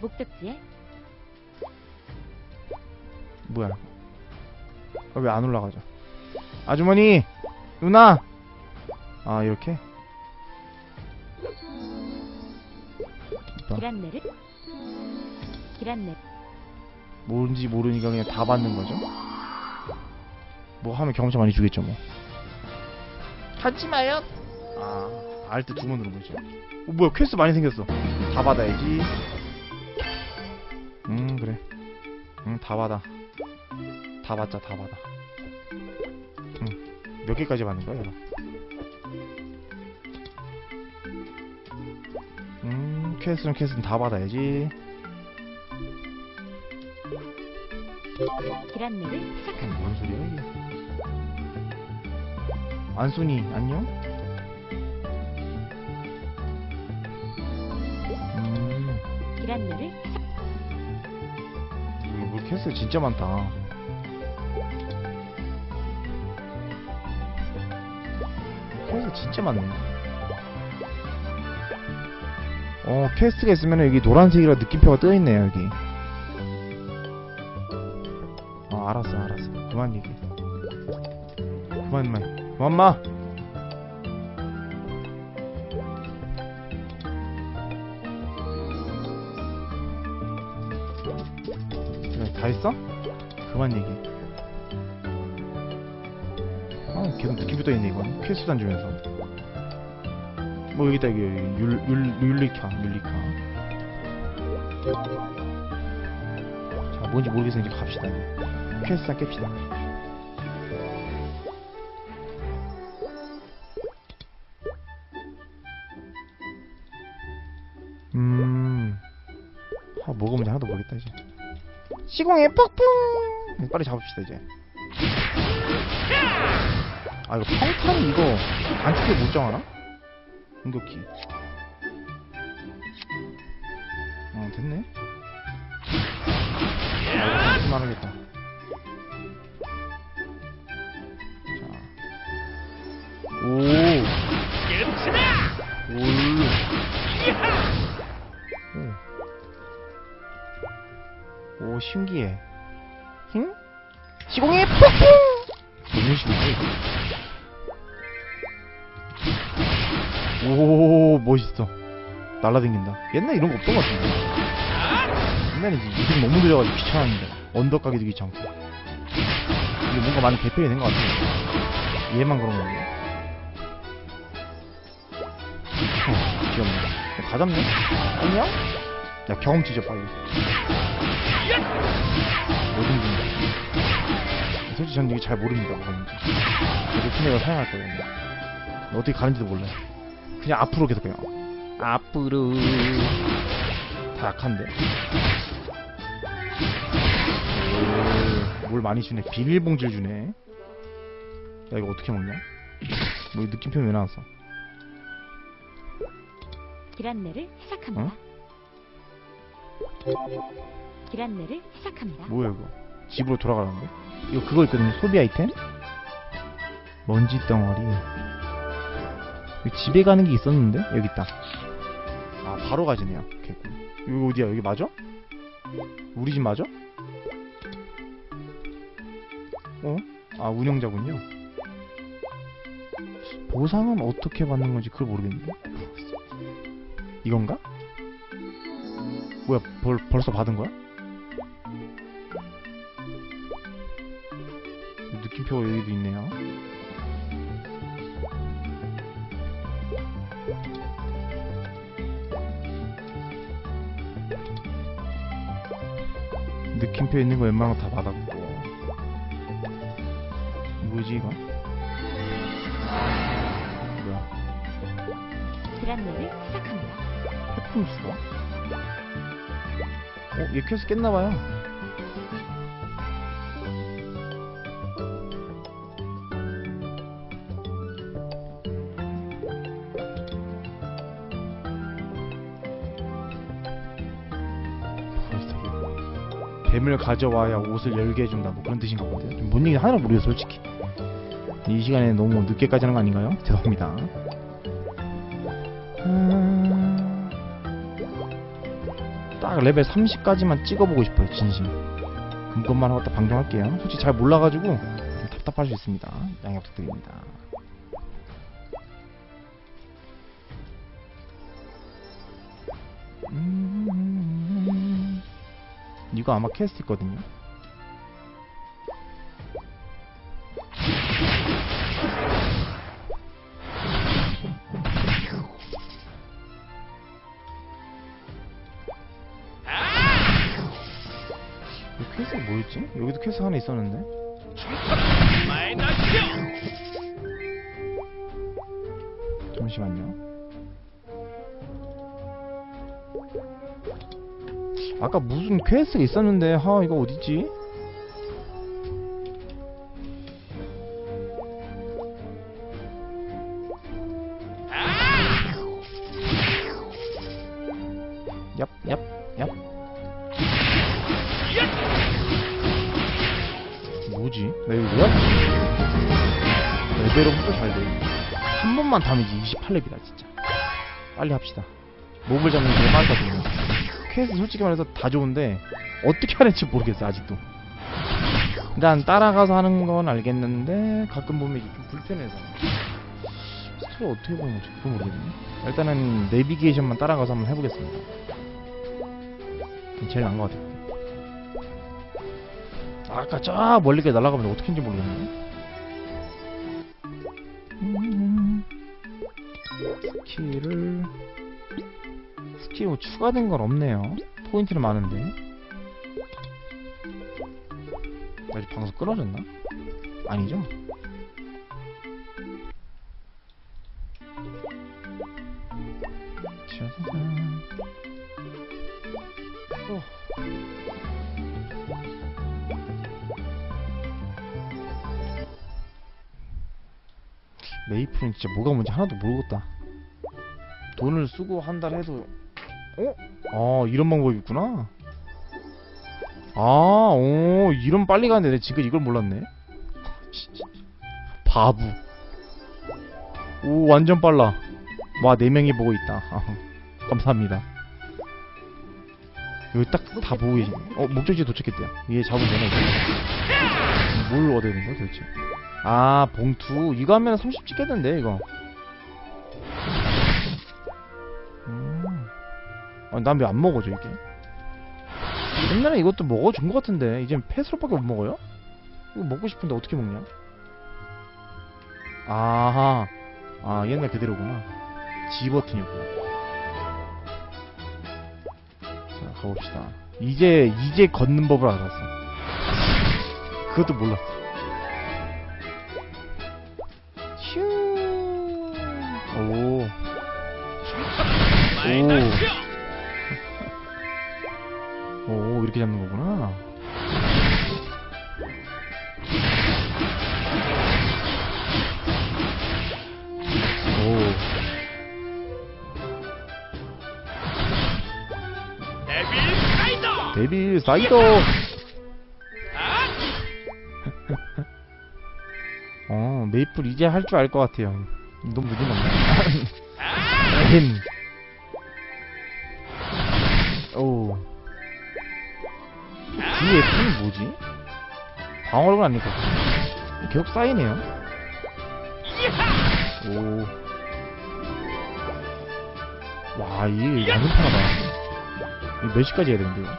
목적지에 뭐야? 왜안 올라가죠? 아주머니, 누나. 아 이렇게? 길 안내 뭔지 모르니까 그냥 다 받는 거죠. 뭐 하면 경험치 많이 주겠죠 뭐. 하지 마요. 아, 알트 두번 누른 거죠. 어, 뭐야 퀘스트 많이 생겼어. 다 받아야지. 음 그래. 응다 받아. 다 받자 다 받아. 응몇 개까지 받는 거야 얘가? 음 퀘스트는 퀘스트는 다 받아야지. 이게 시작합니다. 뭔 소리야 이게? 안순이 안녕? 시작 물, 물 캐스 진짜 많다. 캐스 진짜 많네. 어, 퀘스트가 있으면 여기 노란색이라 느낌표가 떠 있네요 여기. 어, 알았어, 알았어. 그만 얘기. 그만 말. 그만 마. 했어? 그만 얘기. 아, 계속 느낌표 떠 있네 이건. 퀘스트 안 주면서. 뭐 여기다 여기 율, 율, 율리카, 율리카. 자, 뭔지 모르겠으니 이제 갑시다. 퀘스트 깹시다. 시공에 뻑뿡. 빨리 잡읍시다 이제. 아 이거 평탄 이거 안쪽에 못 정하나? 공격기. 어 됐네. 아, 이거 말하겠다. 자. 오. 오. 신기해. 응? 시공의 폭풍. 너무 신기해. 오 멋있어. 날라다닌다. 옛날 이런 거 없던 것 같은데. 옛날에 이제 이름 너무 느려가지고 귀찮았는데 언덕 가기도 귀찮고. 이게 뭔가 많이 개편이 된 것 같아. 얘만 그런 건데. 어, 귀엽네. 다 잡네? 안녕? 야, 경험치 줘, 빨리. 뭐든지. 솔직히 전 이게 잘 모릅니다, 뭐가 뭔지. 그래도 팀내가 사용할 거예요. 어떻게 가는지도 몰라요. 그냥 앞으로 계속 그냥. 앞으로. 다 약한데? 오, 뭘 많이 주네. 비닐봉지를 주네. 야, 이거 어떻게 먹냐? 뭐, 이 느낌표 왜 나왔어? 길 안내를 시작합니다. 길 안내를 시작합니다. 뭐야 이거 집으로 돌아가라는데? 이거 그거 있거든요 소비 아이템? 먼지 덩어리 여기 집에 가는 게 있었는데? 여기 있다 아 바로 가지네요 개꿀 여기 어디야 여기 맞아? 우리 집 맞아? 어? 아 운영자군요 보상은 어떻게 받는 건지 그걸 모르겠는데 이건가? 뭐야 벌, 벌써 받은 거야? 느낌표가 여기도 있네요. 느낌표 있는 거 웬만한 거 다 받았고. 뭐지 이거? 뭐야? 길 안내를 시작합니다. 해품 수거? 어? 얘 퀘스 깼나봐요. 뱀을 가져와야 옷을 열게 해준다. 뭐 그런 뜻인가 본데요? 좀 뭔 얘기 하나도 모르겠어 솔직히? 이 시간에 너무 늦게까지 하는 거 아닌가요? 죄송합니다. 음... 딱 레벨 30까지만 찍어보고 싶어요 진심. 그것만 하고 딱 방송할게요. 솔직히 잘 몰라가지고 좀 답답할 수 있습니다. 양해 부탁드립니다. 음, 이거 아마 퀘스트 있거든요. 이 퀘스트가 뭐였지? 여기도 퀘스트 하나 있었는데? 잠시만요 아까 무슨 퀘스트가 있었는데 하 이거 어디지? 뭐지? 나 이거 왜 하지? 레벨업도 잘 돼. 한 번만 이제 28렙이다, 진짜. 빨리 합시다. 몹을 잡는 게 빠르거든요. 퀘스트 솔직히 말해서 다 좋은데, 어떻게 하는지 모르겠어, 아직도. 일단 따라가서 하는 건 알겠는데, 가끔 보면 이게 좀 불편해서. 스토리 어떻게 보는 거지? 그건 모르겠네. 일단은 내비게이션만 따라가서 한번 해보겠습니다. 제일 나은 것 같아요. 아까 저 멀리까지 날아가면 어떻게 인지 모르겠네. 음, 스 스킬 뭐 추가된 건 없네요. 포인트는 많은데. 나 지금 방송 끊어졌나? 아니죠? 메이플은 진짜 뭐가 뭔지 하나도 모르겠다. 돈을 쓰고 한 달 해도 어? 아 이런 방법이 있구나. 아, 오 이런 빨리 가는데 내가 지금 이걸 몰랐네. 바보. 오 완전 빨라. 와네 명이 보고 있다. 아, 감사합니다. 여기 딱 다 보고 계시네. 어 목적지에 도착했대요. 얘 잡으면 되나 이거? 뭘 얻어야 되는 거야 도대체? 아 봉투 이거 하면 30 찍겠는데 이거. 아 난 왜 안 먹어져 이게? 옛날에 이것도 먹어준 것 같은데 이젠 패스로밖에 못 먹어요? 이거 먹고 싶은데 어떻게 먹냐? 아하 아 옛날 그대로구나 G 버튼이었구나 자 가봅시다 이제 이제 걷는 법을 알았어 그것도 몰랐어 슈 오. 오. 이렇게 잡는 거구나. 오. 데빌 사이더. 어, 메이플 이제 할 줄 알 것 같아요. 너무 늦은 건가? 뒤에 F는 뭐지? 방어력은 아닐 것 같아. 계속 쌓이네요. 오. 와, 이게 완전 편하다. 이거 몇 시까지 해야 되는데, 이거?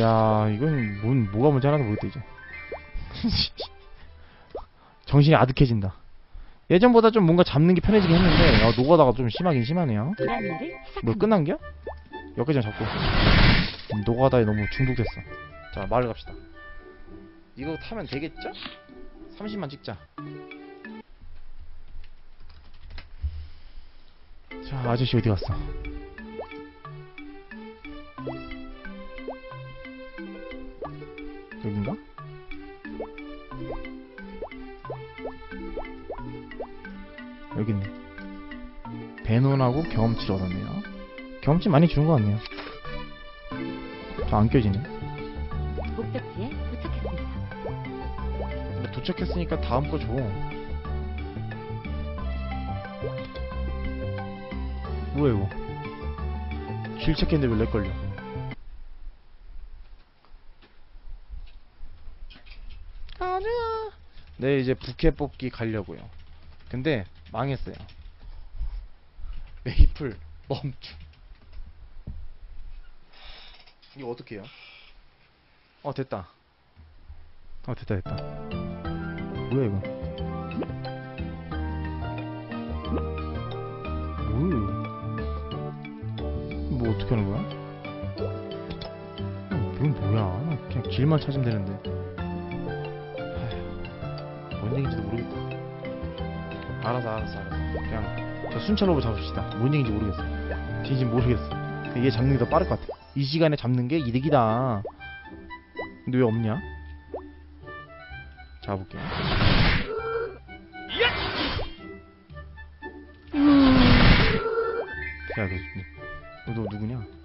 야, 이건 뭔, 뭐가 뭔지 하나도 모르겠다, 이제. 정신이 아득해진다. 예전보다 좀 뭔가 잡는 게 편해지긴 했는데, 아, 노가다가 좀 심하긴 심하네요. 뭐 시작합니다. 끝난겨? 여기까지 잡고. 음, 노가다에 너무 중독됐어. 자, 마을 갑시다. 이거 타면 되겠죠? 30만 찍자. 자, 아저씨 어디 갔어? 여긴가? 여기 있네. 배논하고 경험치를 얻었네요. 경험치 많이 주는 것 같네요. 저 안 껴지네. 목적지에 도착했습니다. 도착했으니까 다음 거 줘. 뭐야 이거? 길 찾겠는데 왜 렉 걸려? 아니야. 네 이제 부캐 뽑기 가려고요. 근데 망했어요. 메이플 멈춤. 이거 어떻게 해요? 어 됐다. 어 됐다 됐다. 뭐야 이거? 뭐야? 뭐 어떻게 하는 거야? 어, 이건 뭐야? 그냥 길만 찾으면 되는데. 아휴, 뭔 얘기인지도 모르겠다. 알아서 알아서 알아서. 그냥 저 순찰로버 잡읍시다. 뭔 얘기인지 모르겠어. 진심 모르겠어. 얘 잡는 게 더 빠를 것 같아. 이 시간에 잡는 게 이득이다. 근데 왜 없냐? 잡아볼게요. 야, 너, 너, 너 누구냐?